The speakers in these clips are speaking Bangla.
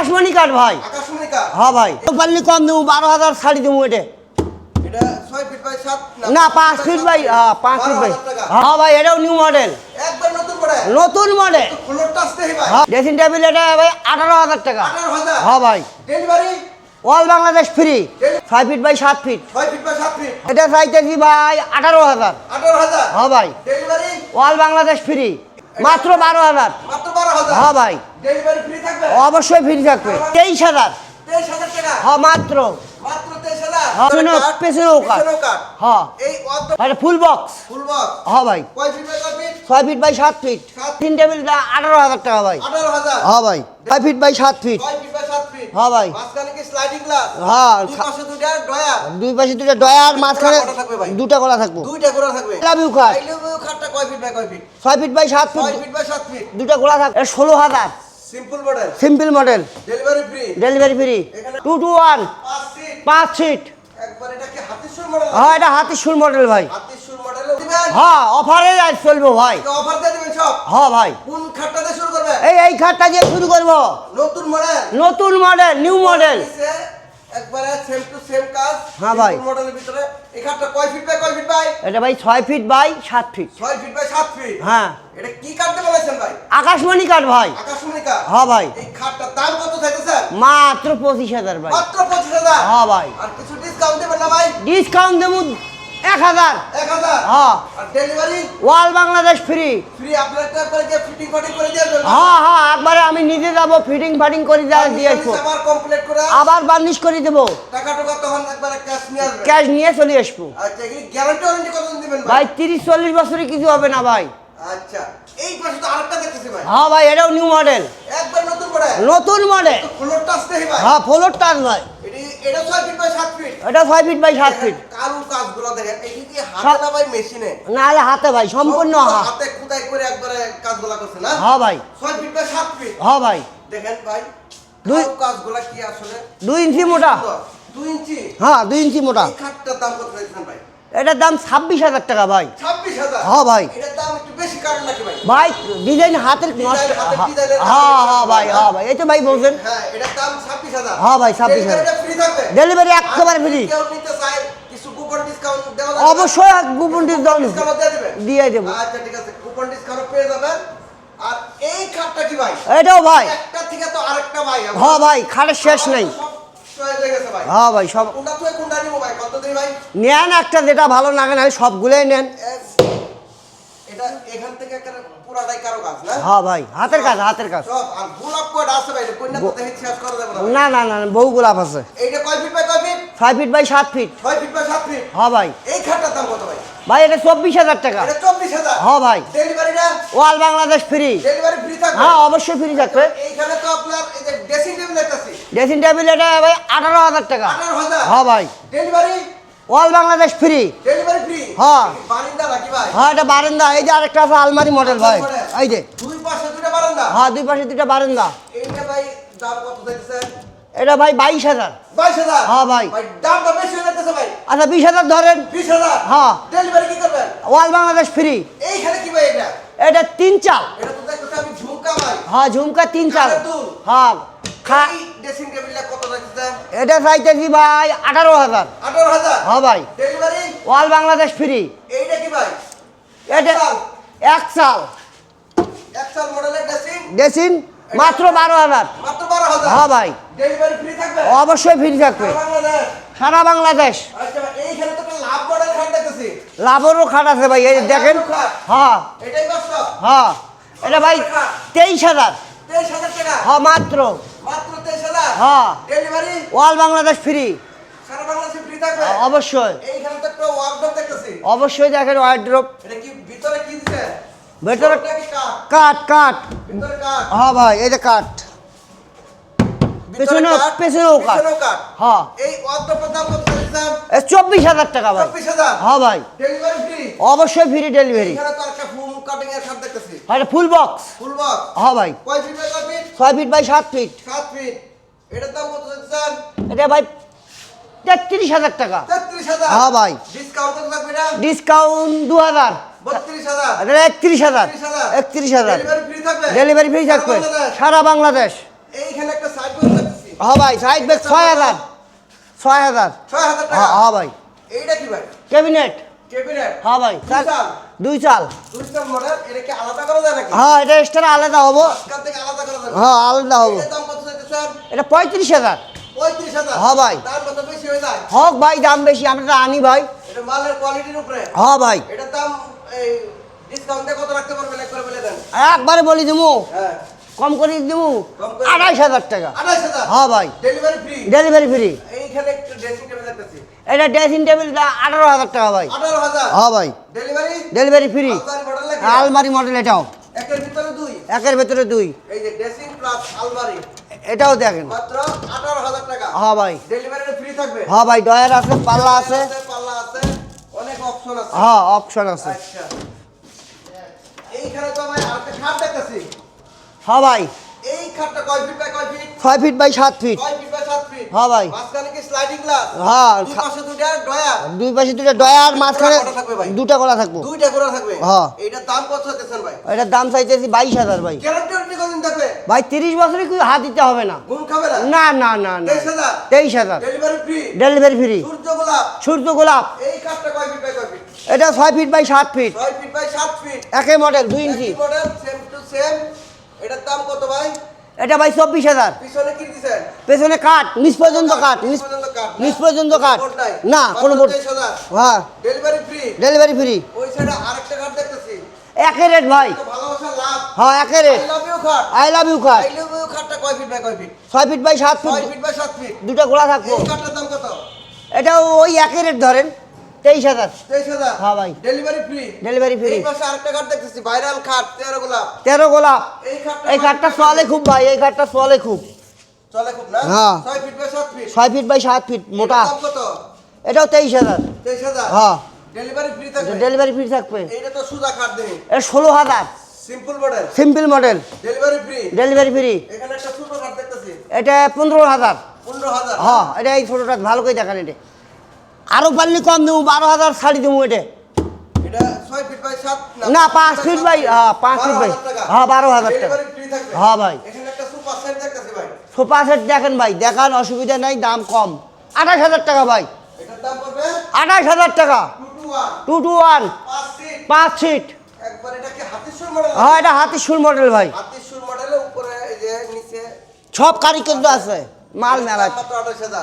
আকাশমণি কাঠ ভাই হ্যাঁ ভাই। পারলি কম দেবো বারো হাজার শাড়ি দেবো এটা। না? পাঁচ ফিট বাই হ্যাঁ পাঁচ ফিট বাই। 12,000 হ্যাঁ ভাই এটাও নিউ মডেল নতুন মডেল ড্রেসিং টেবিল এটা ভাই আঠারো হাজার টাকা। হ্যাঁ ভাই। অল বাংলাদেশ ফ্রি ছয় ফিট বাই সাত ফিট এটা চাইতেছি ভাই আঠারো হাজার। হ্যাঁ ভাই। অল বাংলাদেশ ফ্রি মাত্র বারো হাজার। হ্যাঁ ভাই। অবশ্যই ফ্রি থাকবে। তেইশ হাজার। তেইশ হ্যাঁ মাত্র। মাত্র তেইশ হাজার। হ্যাঁ। হ্যাঁ। এটা ফুল বক্স হ্যাঁ ভাই। ছয় ফিট বাই সাত ফিট। তিন টেবিলটা আঠারো হাজার টাকা ভাই। হ্যাঁ ভাই। ছয় ফিট বাই সাত ফিট ছয় ফিট বাই সাত ফিট হ্যাঁ ভাই। গ্লাস হ্যাঁ দুই পাশে দুইটা ড্রয়ার। দুই পাশে দুটো ডয়ার মাঝখানে দুটা কলা থাকব। দুইটা গোড়া থাকবে। লাভ ইউ কাঠ খাটটা কয় ফিট বাই কয় ফিট? ছয় ফিট বাই সাত ফিট। ফিট বাই সাত ফিট। দুটা গোলা থাকবে ষোলো হাজার। Simple model simple model delivery free delivery free এখানে- টু টু ওয়ান পাঁচ সিট পাঁচ সিট একবার এটা কি হাতির মডেল হ্যাঁ এটা হাতির সুর মডেল ভাই মডেল হ্যাঁ অফারে আজ চলবো ভাই। অফার দিয়ে দিবেন সব? হ্যাঁ ভাই। কোন খাটটা দিয়ে শুরু এই এই খাটটা দিয়ে শুরু করব। নতুন মডেল নতুন মডেল নিউ মডেল একবারে সেম টু সেম কাজ। হ্যাঁ ভাই। মডেলের ভিতরে। এই খাটটা কয় ফিট বাই কয় ফিট বাই? এটা ভাই ছয় ফিট বাই সাত ফিট ছয় ফিট বাই সাত ফিট হ্যাঁ। এটা কি কাটতে বলেছেন ভাই? আকাশমণি কাঠ ভাই। আকাশমণি কাঠ? হ্যাঁ ভাই। এই খাটটার দাম কত থাকবে স্যার মাত্র ভাই হ্যাঁ ভাই। আর কিছু ডিসকাউন্ট দেবেন না ভাই? ডিসকাউন্ট দেবো এক হাজার। হ্যাঁ। All Bangladesh free. হ্যাঁ হ্যাঁ একবারে আমি নিজে যাব ফিটিং ফাটিং করে দেওয়া দিয়ে আসব। আবার বার্নিশ করে দেবো। ক্যাশ নিয়ে চলে আসব। আচ্ছা ভাই? তিরিশ চল্লিশ বছরে কিছু হবে না ভাই। আচ্ছা এই পাশে তো আরেকটা দেখতেছি ভাই। হ্যাঁ ভাই এটাও নিউ মডেল একবার নতুন মডেল হ্যাঁ ফ্লোর টাচ ভাই। এটি এটা ছয় ফিট বাই সাত ফিট এটা ছয় ফিট বাই সাত ফিট কারু কাজগুলো দেখেন এটি কি হাতে না ভাই মেশিনে? না হলে হাতে ভাই সম্পূর্ণ হাতে খুদাই করে একবারে কাজগুলো করছে না? হ্যাঁ ভাই। ছয় ফিট বাই সাত ফিট হ্যাঁ ভাই। দেখেন ভাই দুই- কাজগুলো কি আসলে? দুই ইঞ্চি মোটা। দুই ইঞ্চি? হ্যাঁ দুই ইঞ্চি মোটা। এই খাটটার দাম কত রেখেছেন ভাই? এটার দাম ছাব্বিশ হাজার টাকা ভাই। ছাব্বিশ হাজার? হ্যাঁ ভাই। এটার দাম একটু বেশি কারণ নাকি ভাই? ভাই ডিজাইন হাতের নষ্ট হ্যাঁ হ্যাঁ হ্যাঁ ভাই হ্যাঁ ভাই? এই তো ভাই বলছেন। হ্যাঁ এটার দাম ছাব্বিশ হাজার। ভাই, 26,000 ফ্রি থাকবে ডেলিভারি একেবারে ফ্রি কেউ কিছু কুপন ডিসকাউন্ট দেওয়া অবশ্যই কুপন ডিসকাউন্ট দিয়ে দেবো? আচ্ছা ঠিক আছে। কুপন ডিসকাউন্ট পেয়ে যাবেন। আর এই খাটটা কি ভাই? এটাও ভাই। একটা থেকে তো আরেকটা ভাই হ্যাঁ ভাই খাটের শেষ নেই। হয়ে ভাই। সব নেন একটা যেটা ভালো লাগে না সবগুলোই নেন। এটা এখান থেকে পুরাটাই কারও কাজ না? হ্যাঁ ভাই হাতের কাজ হাতের কাজ। সব আর গোলাপ কয়টা আছে ভাই? কন্যা তো দেখে শেষ করা যাবে না না না বহু গোলাপ আছে। এইটা কয় ফিট বাই কয় ফিট ছয় ফিট বাই সাত ফিট ছয় ফিট বাই সাত ফিট হ্যাঁ ভাই। এই খাটটার দাম কত ভাই? ভাই এটা চব্বিশ হাজার টাকা। হ্যাঁ ভাই। ডেলিভারিটা all Bangladesh free delivery free থাকবে? হ্যাঁ অবশ্যই ফ্রি থাকবে। এইখানে তো আপনার এই যে ড্রেসিং টেবিল দেখতেছি। ড্রেসিং টেবিল এটা ভাই আঠারো হাজার টাকা। হ্যাঁ ভাই। Delivery all Bangladesh free delivery free হ্যাঁ। বারিন্দা নাকি ভাই? হ্যাঁ এটা বারান্দা। এই যে আরেকটা আছে আলমারি মডেল ভাই। এই যে। হ্যাঁ দুই পাশে দুইটা বারান্দা। এইটা ভাই দাম কত দেখতেছেন এটা ভাই বাইশ হাজার। হ্যাঁ ভাই। ভাই দামটা বেশি হয়ে যাচ্ছে ভাই। আচ্ছা বিশ হাজার ধরেন। হ্যাঁ। ডেলিভারি কি করবেন? ওয়াল বাংলাদেশ ফ্রি এইখানে কি ভাই এটা? এটা তিন চাল। এটা তো দেখতেছি আমি ঝুমকা ভাই। হ্যাঁ ঝুমকা তিন চাল। হ্যাঁ। এটা চাইতেছি ভাই আঠারো হাজার। হ্যাঁ ভাই। All Bangladesh free. এটা এক সাল ড্রেসিং? মাত্র বারো হাজার। হ্যাঁ ভাই। অবশ্যই ফ্রি থাকবে। সারা বাংলাদেশ? আচ্ছা লাভেরও খাট আছে ভাই এই দেখেন। হ্যাঁ। হ্যাঁ। এটা ভাই তেইশ হাজার। টাকা। হ্যাঁ মাত্র। মাত্র তেইশ হাজার? হ্যাঁ ডেলিভারি? All Bangladesh free. সারা বাংলাদেশে ফ্রি থাকবে? অবশ্যই। এইখানে তো একটা ওয়ার্কশপ দেখতেছি। অবশ্যই দেখেন ওয়ার্ড্রপ এটা কি ভিতরে কি দিছে? ভেতরে ওটা কি কাঠ? কাঠ কাঠ। ভিতরে কাঠ। হ্যাঁ ভাই এই যে ভিতরে পেছনেও- পেছনেও। হ্যাঁ এই দাম কত? চব্বিশ হাজার টাকা ভাই। হ্যাঁ ভাই। অবশ্যই free delivery full box full box হ্যাঁ ভাই। ফিট ছয় ফিট বাই সাত ফিট সাত ফিট এটার দাম কত এটা ভাই তেত্রিশ হাজার টাকা। হ্যাঁ ভাই। ডিসকাউন্ট দু হাজার। একত্রিশ হাজার। একত্রিশ হাজার। ডেলিভারি ফ্রি থাকবে? সারা বাংলাদেশ। হ্যাঁ ভাই সাইড ব্যাগ ছয় হাজার। ছয় হাজার। হ্যাঁ হ্যাঁ ভাই। এইটা কি ভাই? ক্যাবিনেট। হ্যাঁ ভাই দুই চাল? হ্যাঁ এটা এক্সট্রা আলাদা হব। আলাদা হ্যাঁ আলাদা হব। দাম এটা পঁয়ত্রিশ হাজার। হ্যাঁ ভাই। দাম হোক ভাই দাম বেশি আমরা আনি ভাই। হ্যাঁ দাম একবার বলে হ্যাঁ। কম করে দেবো। আড়াইশ হাজার টাকা। হ্যাঁ ভাই। ডেলিভারি ফ্রি এটা ড্রেসিং টেবিল আঠারো হাজার টাকা ভাই। হ্যাঁ ভাই। ডেলিভারি ফ্রি আলমারি মডেল এটাও। একের ভিতরে দুই? এটাও দেখেন। হ্যাঁ ভাই। হ্যাঁ ভাই ডয়ার আছে পাল্লা আছে। পাল্লা অপশন আছে। হ্যাঁ অপশন আছে আচ্ছা এইখানে তো ভাই আরেকটা খাট দেখতেছি হ্যাঁ ভাই। এই খাটটা কয় ফিট বাই কয় ফিট ছয় ফিট বাই সাত ফিট কয় ফিট বাই সাত ফিট হ্যাঁ ভাই। মাঝখানে কি স্লাইডিং গ্লাস হ্যাঁ দুই পাশে দুইটা ডয়ার দুই পাশে দুটো ডয়ার মাঝখানে? দুটা করা থাকব। দুইটা করে থাকবে? হ্যাঁ। এইটার দাম কত চাইতেছেন ভাই? এটার দাম চাইতেছি বাইশ হাজার ভাই। গ্যারান্টি ওয়ারেন্টি কতদিন থাকবে? ভাই তিরিশ বছরে কি হাত দিতে হবে না? ঘুম খাবে না? না না না না। তেইশ হাজার? তেইশ হাজার। ডেলিভারি ফ্রি ডেলিভারি ফ্রি সূর্য গোলাপ? সূর্য গোলাপ। এই কাঠটা কয় ফিট বাই কয় ফিট এটা ছয় ফিট বাই সাত ফিট ছয় ফিট বাই সাত ফিট একই মডেল দুই inch model same to same এটার দাম কত ভাই? এটা ভাই চব্বিশ হাজার। পিছনে কি দিছেন? পেছনে কাঠ নিচ পর্যন্ত কাঠ নিচ পর্যন্ত কাঠ। না কোনো হ্যাঁ। ডেলিভারি ফ্রি ডেলিভারি ফ্রি ওই সাইডে আরেকটা কাঠ দেখতেছি। একই রেট ভাই। হ্যাঁ রেট। আই লাভ ইউ কাঠ ছয় ফিট বাই সাত ফিট দুটা গোলা থাকব। এই কাঠটার দাম কত? এটা ওই একই রেট ধরেন। তেইশ হাজার। তেইশ হাজার? হ্যাঁ ভাই। ডেলিভারি ফ্রি ডেলিভারি ফ্রি এই পাশে আরেকটা দেখতেছি ভাইরাল খাট তেরো গোলাপ। তেরো গোলাপ। এই খাটটা এই চলে খুব ভাই এই কাঠটা চলে খুব। চলে খুব না? হ্যাঁ। ছয় ফিট বাই সাত ফিট ছয় ফিট বাই সাত ফিট মোটা। কত? এটাও তেইশ হাজার। তেইশ হাজার? হ্যাঁ। ডেলিভারি ফ্রি থাকবে? ডেলিভারি ফ্রি থাকবে। এইটা তো সুজা কাঠ দেবে এটা ষোলো হাজার। Simple model simple model delivery free delivery free এখানে একটা ছোট কাঠ দেখতেছি। এটা পনেরো হাজার। পনেরো হাজার? হ্যাঁ এটা এই ছোটোটা ভালো করে দেখান এটা। আরও পারলে কম দেবো বারো হাজার শাড়ি দেবো এটা। না, পাঁচ ফিট ভাই হ্যাঁ, পাঁচ ফিট বাই- হ্যাঁ, বারো হাজার টাকা। হ্যাঁ, ভাই। ভাই। সোফা সেট দেখেন ভাই দেখান অসুবিধা নাই দাম কম। আঠাশ হাজার টাকা ভাই। আঠাশ হাজার টাকা। টু টু ওয়ান পাঁচ সিট হ্যাঁ এটা হাতির সুর মডেল ভাই। সব কারিগর আছে। মাল মেলা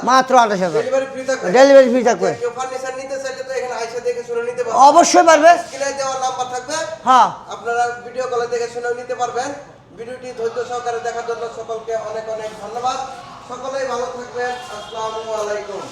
মাত্র আঠাশ হাজার। ডেলিভারি ফ্রি থাকবে। ডেলিভারি ফ্রি থাকবে। কেউ ফার্নিচার নিতে চাইলে এখানে আইসা দেখে শুনে নিতে পারবে। অবশ্যই পারবে। নাম্বার থাকবে। হ্যাঁ। আপনারা ভিডিও কলে দেখে শুনেও নিতে পারবেন। ভিডিওটি ধৈর্য সহকারে দেখার জন্য সকলকে অনেক অনেক ধন্যবাদ। সকলেই ভালো থাকবেন। আসসালামু আলাইকুম।